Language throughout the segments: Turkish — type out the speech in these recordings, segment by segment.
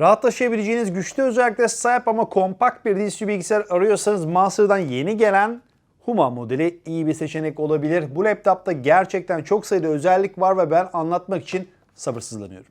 Rahat taşıyabileceğiniz güçlü özelliklere sahip ama kompakt bir dizüstü bilgisayar arıyorsanız Monster'dan yeni gelen Huma modeli iyi bir seçenek olabilir. Bu laptopta gerçekten çok sayıda özellik var ve ben anlatmak için sabırsızlanıyorum.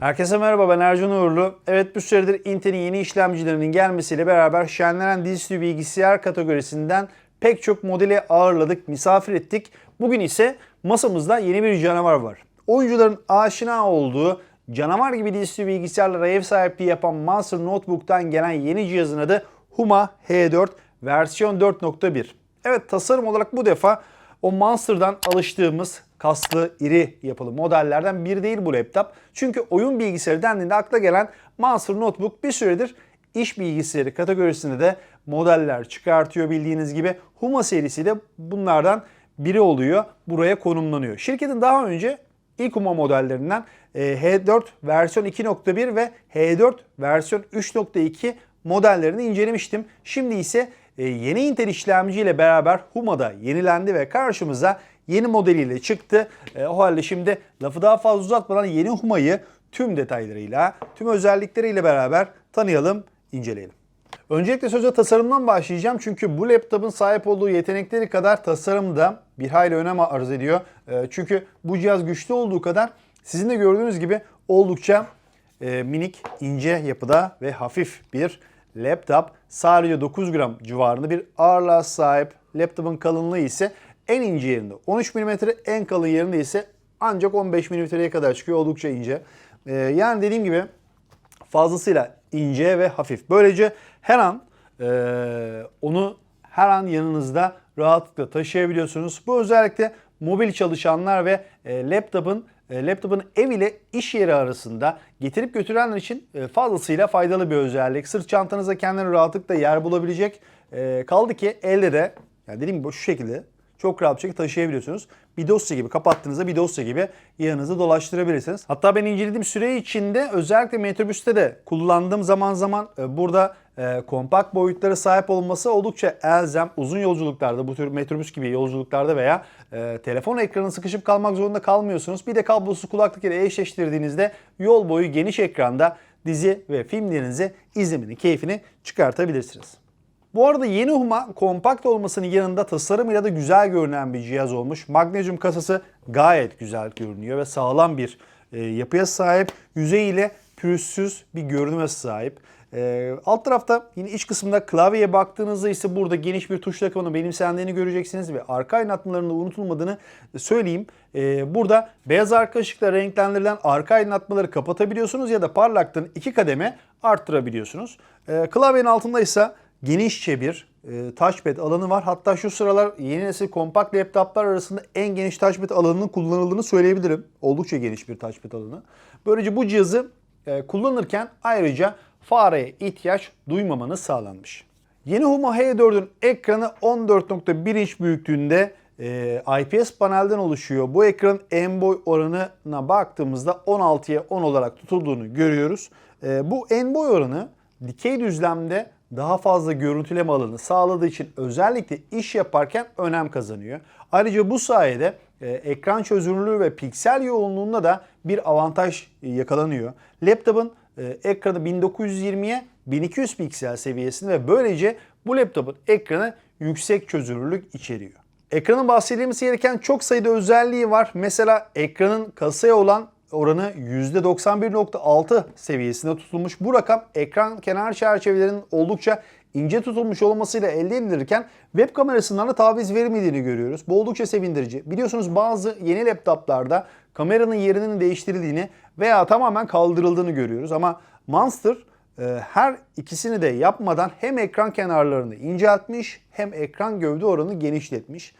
Herkese merhaba ben Ercan Uğurlu. Evet bir süredir Intel'in yeni işlemcilerinin gelmesiyle beraber şenlenen dizüstü bilgisayar kategorisinden pek çok modeli ağırladık, misafir ettik. Bugün ise masamızda yeni bir canavar var. Oyuncuların aşina olduğu canavar gibi dizüstü bilgisayarlara ev sahipliği yapan Monster Notebook'tan gelen yeni cihazın adı Huma H4 versiyon 4.1. Evet tasarım olarak bu defa o Monster'dan alıştığımız kaslı, iri yapılı modellerden biri değil bu laptop. Çünkü oyun bilgisayarı dendiğinde akla gelen Monster Notebook bir süredir iş bilgisayarı kategorisinde de modeller çıkartıyor bildiğiniz gibi. Huma serisi de bunlardan biri oluyor. Buraya konumlanıyor. Şirketin daha önce ilk Huma modellerinden e, H4 versiyon 2.1 ve H4 versiyon 3.2 modellerini incelemiştim. Şimdi ise e, yeni Intel işlemciyle beraber Huma'da yenilendi ve karşımıza yeni modeliyle çıktı. E, O halde şimdi lafı daha fazla uzatmadan yeni Huma'yı tüm detaylarıyla, tüm özellikleriyle beraber tanıyalım, inceleyelim. Öncelikle sözde tasarımdan başlayacağım çünkü bu laptopun sahip olduğu yetenekleri kadar tasarımda bir hayli önem arz ediyor. E, Çünkü bu cihaz güçlü olduğu kadar sizin de gördüğünüz gibi oldukça e, minik, ince yapıda ve hafif bir laptop. Sadece 9 gram civarında bir ağırlığa sahip. Laptopun kalınlığı ise en ince yerinde 13 mm, en kalın yerinde ise ancak 15 mm'ye kadar çıkıyor. Oldukça ince. E, yani dediğim gibi fazlasıyla ince ve hafif. Böylece her an e, onu her an yanınızda rahatlıkla taşıyabiliyorsunuz. Bu özellikle mobil çalışanlar ve e, laptopun e, laptopun ev ile iş yeri arasında getirip götürenler için e, fazlasıyla faydalı bir özellik. Sırt çantanıza kendini rahatlıkla yer bulabilecek. E, kaldı ki elde de yani dediğim gibi şu şekilde çok rahat bir şekilde taşıyabiliyorsunuz. Bir dosya gibi kapattığınızda bir dosya gibi yanınızda dolaştırabilirsiniz. Hatta ben incelediğim süre içinde özellikle metrobüste de kullandığım zaman zaman e, burada e, kompakt boyutlara sahip olması oldukça elzem. Uzun yolculuklarda bu tür metrobüs gibi yolculuklarda veya e, telefon ekranı sıkışıp kalmak zorunda kalmıyorsunuz. Bir de kablosuz kulaklık ile eşleştirdiğinizde yol boyu geniş ekranda dizi ve filmlerinizi izlemenin keyfini çıkartabilirsiniz. Bu arada yeni Huma kompakt olmasının yanında tasarımıyla da güzel görünen bir cihaz olmuş. Magnezyum kasası gayet güzel görünüyor ve sağlam bir e, yapıya sahip. Yüzeyiyle pürüzsüz bir görünüme sahip. E, alt tarafta yine iç kısımda klavyeye baktığınızda ise burada geniş bir tuş takımını benimsendiğini göreceksiniz ve arka aydınlatmalarının unutulmadığını söyleyeyim. E, burada beyaz arka ışıkla renklendirilen arka aydınlatmaları kapatabiliyorsunuz ya da parlaklığını iki kademe arttırabiliyorsunuz. E, klavyenin altında ise genişçe bir e, touchpad alanı var. Hatta şu sıralar yeni nesil kompakt laptoplar arasında en geniş touchpad alanının kullanıldığını söyleyebilirim. Oldukça geniş bir touchpad alanı. Böylece bu cihazı e, kullanırken ayrıca fareye ihtiyaç duymamanız sağlanmış. Yeni Huma H4'ün ekranı 14.1 inç büyüklüğünde e, IPS panelden oluşuyor. Bu ekranın en boy oranına baktığımızda 16'ya 10 olarak tutulduğunu görüyoruz. E, bu en boy oranı dikey düzlemde daha fazla görüntüleme alanı sağladığı için özellikle iş yaparken önem kazanıyor. Ayrıca bu sayede e, ekran çözünürlüğü ve piksel yoğunluğunda da bir avantaj e, yakalanıyor. Laptopun e, ekranı 1920'ye 1200 piksel seviyesinde ve böylece bu laptopun ekranı yüksek çözünürlük içeriyor. Ekranın bahsedilmesi gereken çok sayıda özelliği var. Mesela ekranın kasaya olan oranı %91.6 seviyesinde tutulmuş. Bu rakam ekran kenar çerçevelerinin oldukça ince tutulmuş olmasıyla elde edilirken web kamerasından da taviz vermediğini görüyoruz. Bu oldukça sevindirici. Biliyorsunuz bazı yeni laptoplarda kameranın yerinin değiştirildiğini veya tamamen kaldırıldığını görüyoruz. Ama Monster e, her ikisini de yapmadan hem ekran kenarlarını inceltmiş hem ekran gövde oranını genişletmiş.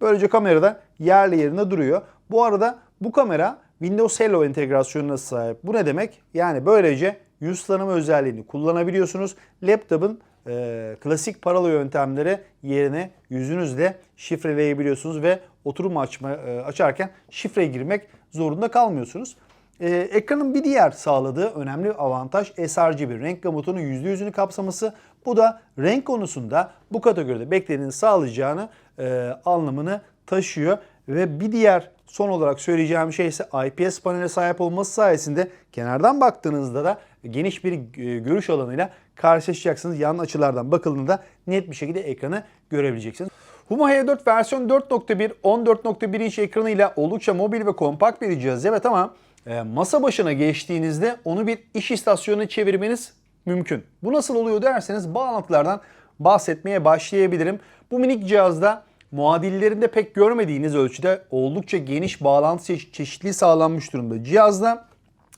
Böylece kamerada yerli yerine duruyor. Bu arada bu kamera Windows Hello entegrasyonuna sahip. Bu ne demek? Yani böylece yüz tanıma özelliğini kullanabiliyorsunuz. Laptop'un e, klasik parola yöntemleri yerine yüzünüzle şifreleyebiliyorsunuz ve oturum açma, e, açarken şifre girmek zorunda kalmıyorsunuz. E, ekranın bir diğer sağladığı önemli avantaj sRGB renk gamutunun %100'ünü kapsaması. Bu da renk konusunda bu kategoride beklediğini sağlayacağını e, anlamını taşıyor. Ve bir diğer son olarak söyleyeceğim şey ise IPS panele sahip olması sayesinde kenardan baktığınızda da geniş bir e, görüş alanıyla karşılaşacaksınız. Yan açılardan bakıldığında net bir şekilde ekranı görebileceksiniz. Huma H4 versiyon 4.1 14.1 inç ekranıyla oldukça mobil ve kompakt bir cihaz evet ama e, masa başına geçtiğinizde onu bir iş istasyonuna çevirmeniz mümkün. Bu nasıl oluyor derseniz bağlantılardan bahsetmeye başlayabilirim. Bu minik cihazda muadillerinde pek görmediğiniz ölçüde oldukça geniş bağlantı çe- çeşitliliği sağlanmış durumda. Cihazda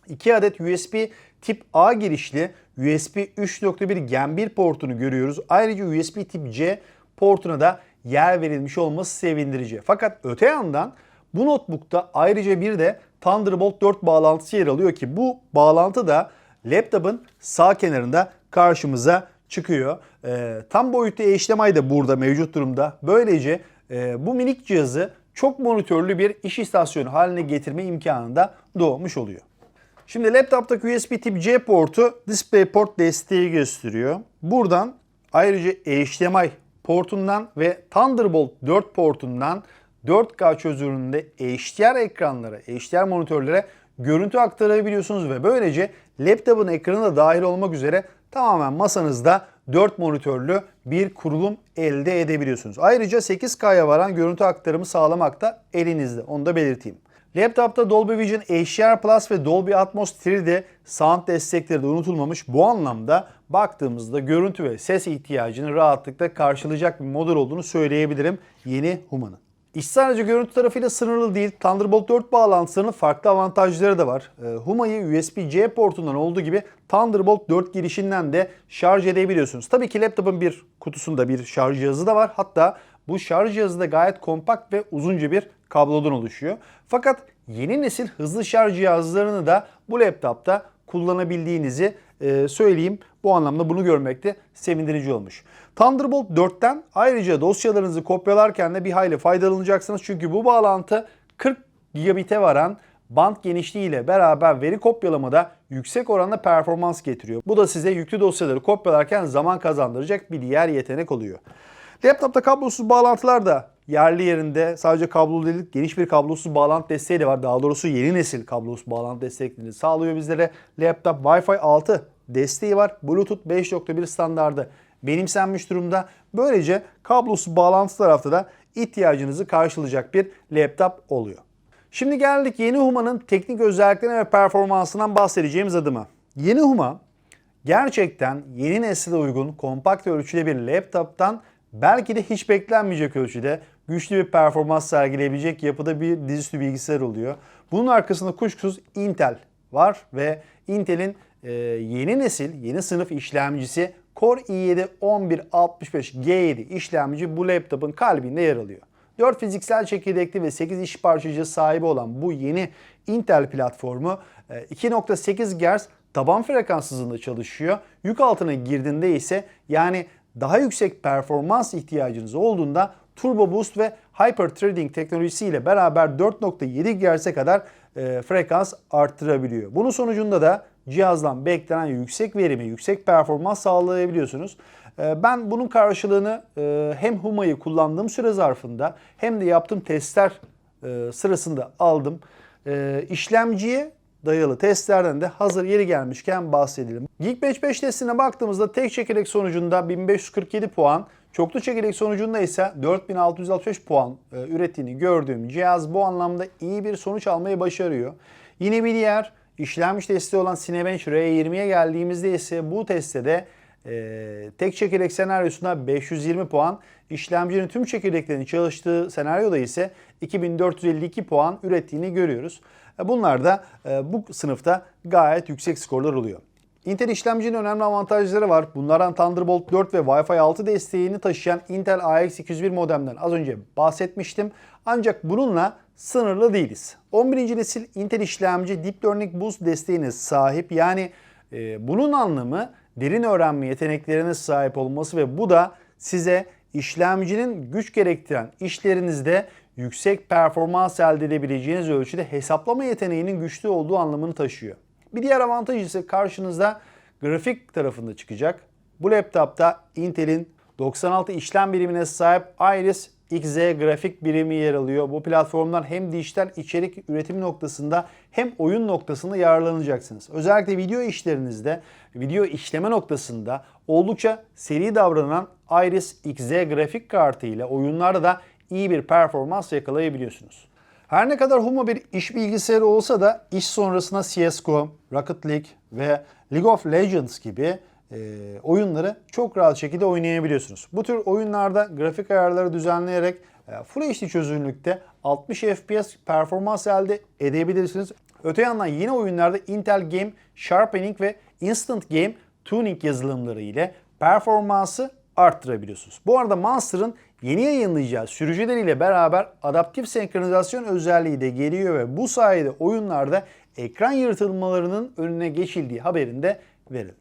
2 adet USB tip A girişli USB 3.1 Gen 1 portunu görüyoruz. Ayrıca USB tip C portuna da yer verilmiş olması sevindirici. Fakat öte yandan bu notebook'ta ayrıca bir de Thunderbolt 4 bağlantısı yer alıyor ki bu bağlantı da laptopun sağ kenarında karşımıza çıkıyor. Ee, tam boyutlu HDMI de burada mevcut durumda. Böylece e, bu minik cihazı çok monitörlü bir iş istasyonu haline getirme imkanı da doğmuş oluyor. Şimdi laptoptaki USB tip C portu DisplayPort desteği gösteriyor. Buradan ayrıca HDMI portundan ve Thunderbolt 4 portundan 4K çözünürlüğünde HDR ekranlara, HDR monitörlere görüntü aktarabiliyorsunuz ve böylece laptopun ekranı da dahil olmak üzere tamamen masanızda 4 monitörlü bir kurulum elde edebiliyorsunuz. Ayrıca 8K'ya varan görüntü aktarımı sağlamakta elinizde. Onu da belirteyim. Laptopta Dolby Vision HDR Plus ve Dolby Atmos 3D sound destekleri de unutulmamış. Bu anlamda baktığımızda görüntü ve ses ihtiyacını rahatlıkla karşılayacak bir model olduğunu söyleyebilirim yeni Huma'nın. İş sadece görüntü tarafıyla sınırlı değil. Thunderbolt 4 bağlantısının farklı avantajları da var. Ee, Huma'yı USB-C portundan olduğu gibi Thunderbolt 4 girişinden de şarj edebiliyorsunuz. Tabii ki laptopun bir kutusunda bir şarj cihazı da var. Hatta bu şarj cihazı da gayet kompakt ve uzunca bir kablodan oluşuyor. Fakat yeni nesil hızlı şarj cihazlarını da bu laptopta kullanabildiğinizi e, söyleyeyim. Bu anlamda bunu görmek de sevindirici olmuş. Thunderbolt 4'ten ayrıca dosyalarınızı kopyalarken de bir hayli faydalanacaksınız. Çünkü bu bağlantı 40 gigabit'e varan band genişliği ile beraber veri kopyalamada yüksek oranda performans getiriyor. Bu da size yüklü dosyaları kopyalarken zaman kazandıracak bir diğer yetenek oluyor. Laptopta kablosuz bağlantılar da yerli yerinde. Sadece kablolu değil, geniş bir kablosuz bağlantı desteği de var. Daha doğrusu yeni nesil kablosuz bağlantı desteklerini sağlıyor bizlere. Laptop Wi-Fi 6 desteği var. Bluetooth 5.1 standardı benimsenmiş durumda. Böylece kablosuz bağlantı tarafta da ihtiyacınızı karşılayacak bir laptop oluyor. Şimdi geldik yeni Huma'nın teknik özelliklerine ve performansından bahsedeceğimiz adıma. Yeni Huma gerçekten yeni nesile uygun kompakt ölçüde bir laptoptan belki de hiç beklenmeyecek ölçüde güçlü bir performans sergileyebilecek yapıda bir dizüstü bilgisayar oluyor. Bunun arkasında kuşkusuz Intel var ve Intel'in e, yeni nesil, yeni sınıf işlemcisi Core i7 1165G7 işlemci bu laptopun kalbinde yer alıyor. 4 fiziksel çekirdekli ve 8 iş parçacığı sahibi olan bu yeni Intel platformu e, 2.8 GHz taban frekans hızında çalışıyor. Yük altına girdiğinde ise yani daha yüksek performans ihtiyacınız olduğunda Turbo Boost ve Hyper Threading teknolojisiyle beraber 4.7 GHz'e kadar e, frekans arttırabiliyor. Bunun sonucunda da cihazdan beklenen yüksek verimi, yüksek performans sağlayabiliyorsunuz. E, ben bunun karşılığını e, hem Huma'yı kullandığım süre zarfında hem de yaptığım testler e, sırasında aldım. İşlemciye dayalı testlerden de hazır yeri gelmişken bahsedelim. Geekbench 5 testine baktığımızda tek çekirdek sonucunda 1547 puan, çoklu çekirdek sonucunda ise 4665 puan e, ürettiğini gördüğüm cihaz bu anlamda iyi bir sonuç almayı başarıyor. Yine bir diğer işlemci testi olan Cinebench R20'ye geldiğimizde ise bu testte de e, tek çekirdek senaryosunda 520 puan, işlemcinin tüm çekirdeklerinin çalıştığı senaryoda ise 2452 puan ürettiğini görüyoruz. E, Bunlar da e, bu sınıfta gayet yüksek skorlar oluyor. Intel işlemcinin önemli avantajları var. Bunlardan Thunderbolt 4 ve Wi-Fi 6 desteğini taşıyan Intel AX 201 modemden az önce bahsetmiştim. Ancak bununla sınırlı değiliz. 11. nesil Intel işlemci Deep Learning Boost desteğine sahip. Yani e, bunun anlamı derin öğrenme yeteneklerine sahip olması ve bu da size işlemcinin güç gerektiren işlerinizde yüksek performans elde edebileceğiniz ölçüde hesaplama yeteneğinin güçlü olduğu anlamını taşıyor. Bir diğer avantaj ise karşınızda grafik tarafında çıkacak. Bu laptopta Intel'in 96 işlem birimine sahip Iris XZ grafik birimi yer alıyor. Bu platformdan hem dijital içerik üretim noktasında hem oyun noktasında yararlanacaksınız. Özellikle video işlerinizde, video işleme noktasında oldukça seri davranan Iris XZ grafik kartı ile oyunlarda da iyi bir performans yakalayabiliyorsunuz. Her ne kadar Huma bir iş bilgisayarı olsa da iş sonrasında CSGO, Rocket League ve League of Legends gibi e, oyunları çok rahat şekilde oynayabiliyorsunuz. Bu tür oyunlarda grafik ayarları düzenleyerek e, Full HD çözünürlükte 60 FPS performans elde edebilirsiniz. Öte yandan yeni oyunlarda Intel Game Sharpening ve Instant Game Tuning yazılımları ile performansı arttırabiliyorsunuz. Bu arada Monster'ın yeni yayınlayacağı sürücüleriyle beraber adaptif senkronizasyon özelliği de geliyor ve bu sayede oyunlarda ekran yırtılmalarının önüne geçildiği haberini de verelim.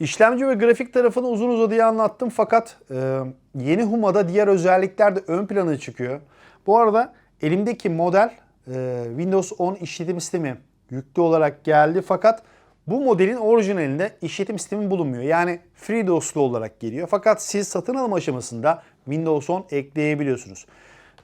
İşlemci ve grafik tarafını uzun uzadıya anlattım fakat e, yeni Huma'da diğer özellikler de ön plana çıkıyor. Bu arada elimdeki model e, Windows 10 işletim sistemi yüklü olarak geldi fakat bu modelin orijinalinde işletim sistemi bulunmuyor. Yani FreeDOS'lu olarak geliyor. Fakat siz satın alma aşamasında Windows 10 ekleyebiliyorsunuz.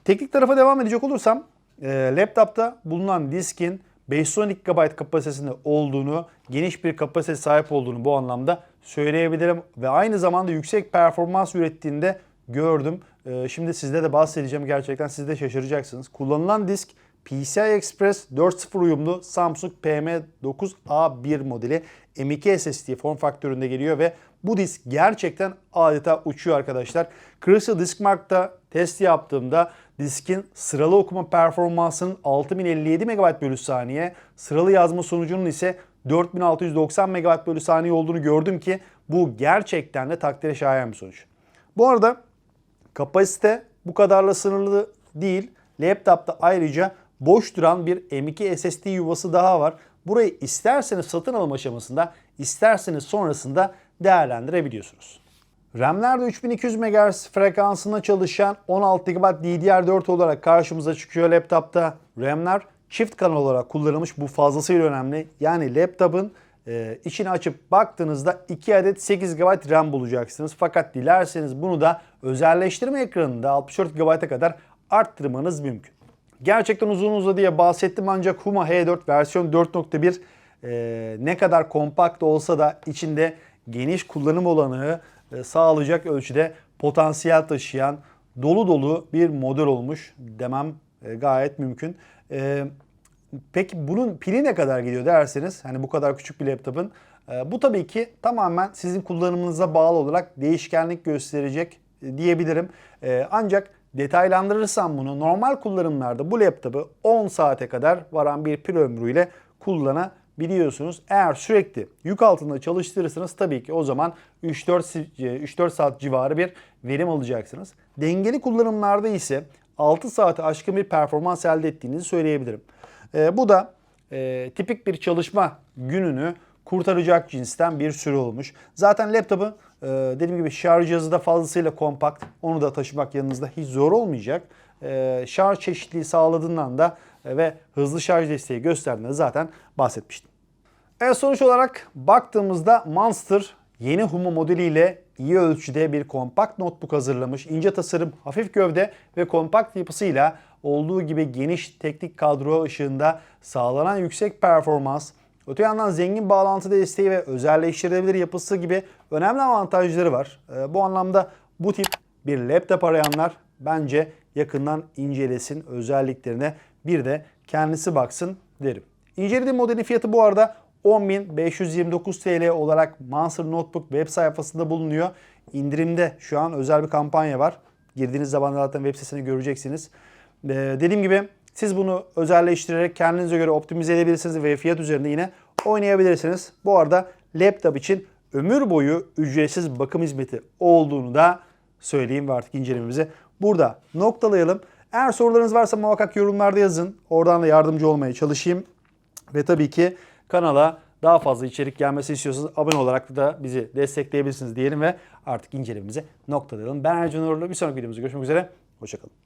Teknik tarafa devam edecek olursam e, laptopta bulunan diskin 512 GB kapasitesinde olduğunu, geniş bir kapasite sahip olduğunu bu anlamda söyleyebilirim. Ve aynı zamanda yüksek performans ürettiğinde gördüm. Ee, Şimdi sizde de bahsedeceğim gerçekten siz de şaşıracaksınız. Kullanılan disk PCI Express 4.0 uyumlu Samsung PM9A1 modeli M.2 SSD form faktöründe geliyor ve bu disk gerçekten adeta uçuyor arkadaşlar. Crystal Diskmark'ta test yaptığımda diskin sıralı okuma performansının 6057 MB bölü saniye, sıralı yazma sonucunun ise 4690 MB bölü saniye olduğunu gördüm ki bu gerçekten de takdire şayan bir sonuç. Bu arada kapasite bu kadarla sınırlı değil. Laptopta ayrıca boş duran bir M.2 SSD yuvası daha var. Burayı isterseniz satın alım aşamasında, isterseniz sonrasında değerlendirebiliyorsunuz. RAM'ler de 3200 MHz frekansında çalışan 16 GB DDR4 olarak karşımıza çıkıyor laptopta. RAM'ler çift kanal olarak kullanılmış. Bu fazlasıyla önemli. Yani laptopun e, içini açıp baktığınızda 2 adet 8 GB RAM bulacaksınız. Fakat dilerseniz bunu da özelleştirme ekranında 64 GB'a kadar arttırmanız mümkün. Gerçekten uzun uzadıya bahsettim ancak Huma H4 versiyon 4.1 e, ne kadar kompakt olsa da içinde geniş kullanım olanağı e, sağlayacak ölçüde potansiyel taşıyan dolu dolu bir model olmuş demem e, gayet mümkün. E, peki bunun pili ne kadar gidiyor derseniz hani bu kadar küçük bir laptopun e, bu tabii ki tamamen sizin kullanımınıza bağlı olarak değişkenlik gösterecek e, diyebilirim. E, ancak detaylandırırsam bunu normal kullanımlarda bu laptopu 10 saate kadar varan bir pil ömrüyle kullanabiliyorsunuz. Eğer sürekli yük altında çalıştırırsanız tabii ki o zaman 3-4 3-4 saat civarı bir verim alacaksınız. Dengeli kullanımlarda ise 6 saate aşkın bir performans elde ettiğinizi söyleyebilirim. E, bu da e, tipik bir çalışma gününü kurtaracak cinsten bir süre olmuş. Zaten laptopu e, dediğim gibi şarj cihazı da fazlasıyla kompakt. Onu da taşımak yanınızda hiç zor olmayacak. E, şarj çeşitliliği sağladığından da e, ve hızlı şarj desteği gösterdiğinde zaten bahsetmiştim. Evet sonuç olarak baktığımızda Monster yeni Huma modeliyle iyi ölçüde bir kompakt notebook hazırlamış. İnce tasarım, hafif gövde ve kompakt yapısıyla olduğu gibi geniş teknik kadro ışığında sağlanan yüksek performans, öte yandan zengin bağlantı desteği ve özelleştirilebilir yapısı gibi önemli avantajları var. Ee, Bu anlamda bu tip bir laptop arayanlar bence yakından incelesin özelliklerine bir de kendisi baksın derim. İncelediğim modelin fiyatı bu arada 10.529 TL olarak Monster Notebook web sayfasında bulunuyor. İndirimde şu an özel bir kampanya var. Girdiğiniz zaman zaten web sitesini göreceksiniz. Ee, dediğim gibi siz bunu özelleştirerek kendinize göre optimize edebilirsiniz ve fiyat üzerinde yine oynayabilirsiniz. Bu arada laptop için ömür boyu ücretsiz bakım hizmeti olduğunu da söyleyeyim ve artık incelememizi burada noktalayalım. Eğer sorularınız varsa muhakkak yorumlarda yazın. Oradan da yardımcı olmaya çalışayım. Ve tabii ki kanala daha fazla içerik gelmesi istiyorsanız abone olarak da bizi destekleyebilirsiniz diyelim ve artık incelememizi noktalayalım. Ben Ercan Uğurlu. Bir sonraki videomuzda görüşmek üzere. Hoşçakalın.